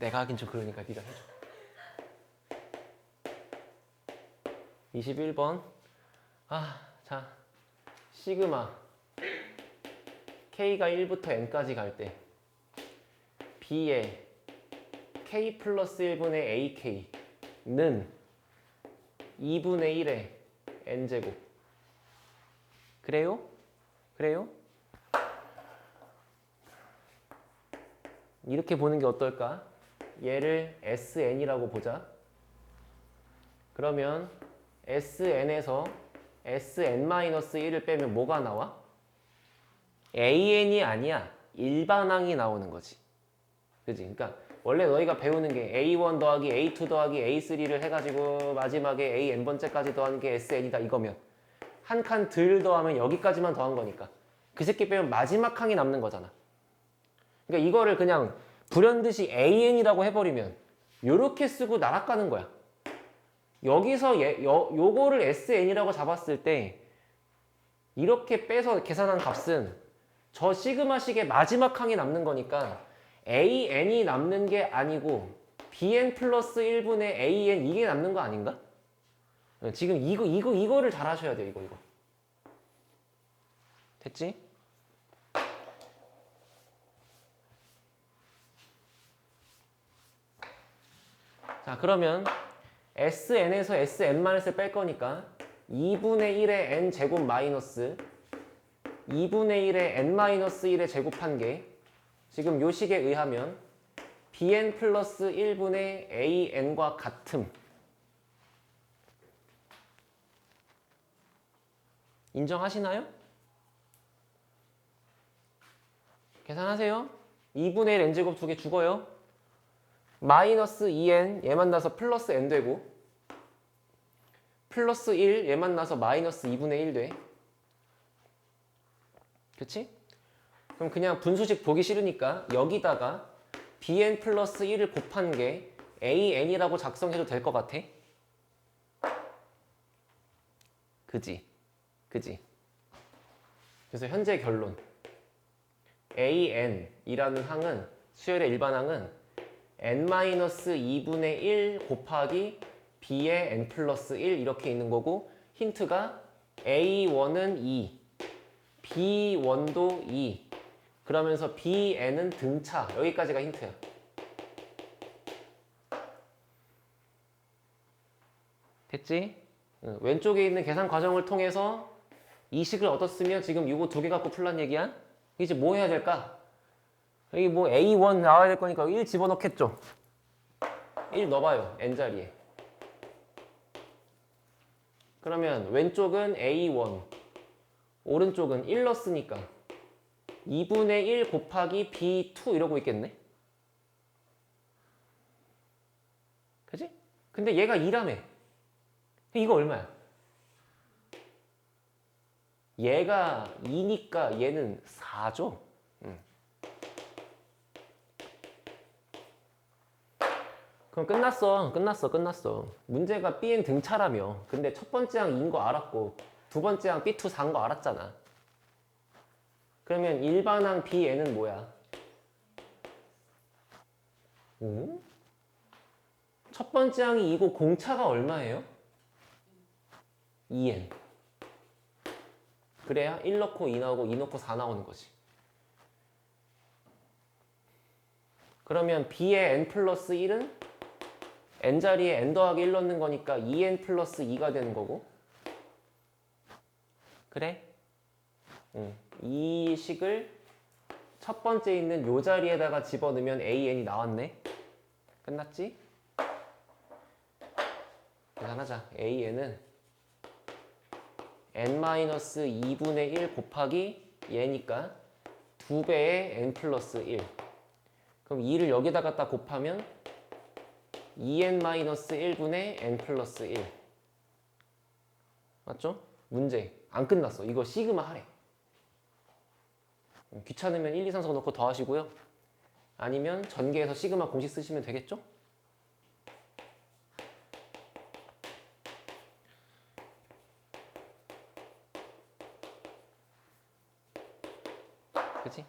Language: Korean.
내가 하긴 좀 그러니까 네가 해줘. 21번. 아, 자. 시그마. K가 1부터 N까지 갈 때 B의 K 플러스 1분의 AK는 2분의 1의 N제곱. 그래요? 그래요? 이렇게 보는 게 어떨까? 얘를 SN이라고 보자. 그러면 SN에서 SN-1을 빼면 뭐가 나와? AN이 아니야. 일반항이 나오는 거지. 그지? 그러니까 원래 너희가 배우는 게 A1 더하기 A2 더하기 A3를 해가지고 마지막에 AN번째까지 더하는 게 SN이다 이거면 한칸들 더하면 여기까지만 더한 거니까 그 새끼 빼면 마지막 항이 남는 거잖아. 그러니까 이거를 그냥 불현듯이 AN이라고 해버리면 요렇게 쓰고 날아가는 거야. 여기서 얘, 요, 요거를 SN이라고 잡았을 때 이렇게 빼서 계산한 값은 저 시그마식의 마지막 항이 남는 거니까 AN이 남는 게 아니고 BN 플러스 1분의 AN 이게 남는 거 아닌가? 지금 이거 이거 이거를 잘 하셔야 돼요 이거 이거 됐지? 자 그러면 SN에서 SN-을 뺄 거니까 2분의 1의 N 제곱 마이너스 2분의 1의 N-1의 제곱한 게 지금 요 식에 의하면 BN 플러스 1분의 AN과 같음. 인정하시나요? 계산하세요. 2분의 1 N제곱 두 개 죽어요 마이너스 2n 얘 만나서 플러스 n 되고 플러스 1 얘 만나서 마이너스 2분의 1 돼. 그치? 그럼 그냥 분수식 보기 싫으니까 여기다가 bn 플러스 1을 곱한 게 an이라고 작성해도 될 것 같아? 그지? 그지? 그래서 현재 결론 an이라는 항은 수열의 일반 항은 n-2분의 1 곱하기 b의 n 플러스 1 이렇게 있는 거고 힌트가 a1은 2, b1도 2 그러면서 bn은 등차 여기까지가 힌트야 됐지? 응, 왼쪽에 있는 계산 과정을 통해서 이 식을 얻었으면 지금 이거 두 개 갖고 풀란 얘기야? 이제 뭐 해야 될까? 여기 뭐 A1 나와야 될 거니까 1 집어넣겠죠. 1 넣어봐요. N자리에. 그러면 왼쪽은 A1, 오른쪽은 1 넣었으니까 2분의 1 곱하기 B2 이러고 있겠네? 그지? 근데 얘가 2라며. 이거 얼마야? 얘가 2니까 얘는 4죠? 그럼 끝났어. 끝났어. 끝났어. 문제가 Bn 등차라며. 근데 첫 번째 항 2인 거 알았고 두 번째 항 B2 4인 거 알았잖아. 그러면 일반항 Bn은 뭐야? 오? 첫 번째 항이 2고 공차가 얼마예요? 2n. 그래야 1 넣고 2 나오고 2 넣고 4 나오는 거지. 그러면 B의 n 플러스 1은 n자리에 n 더하기 1 넣는 거니까 2n 플러스 2가 되는 거고 그래? 응. 이 식을 첫 번째 있는 요 자리에다가 집어넣으면 an이 나왔네 끝났지? 계산하자 an은 n-2분의 1 곱하기 얘니까 2배의 n 플러스 1 그럼 2를 여기다 갖다 곱하면 2n-1분의 n 플러스 1 맞죠? 문제 안 끝났어 이거 시그마 하래 음, 귀찮으면 1, 2, 3, 4 넣고 더하시고요 아니면 전개해서 시그마 공식 쓰시면 되겠죠? 그치?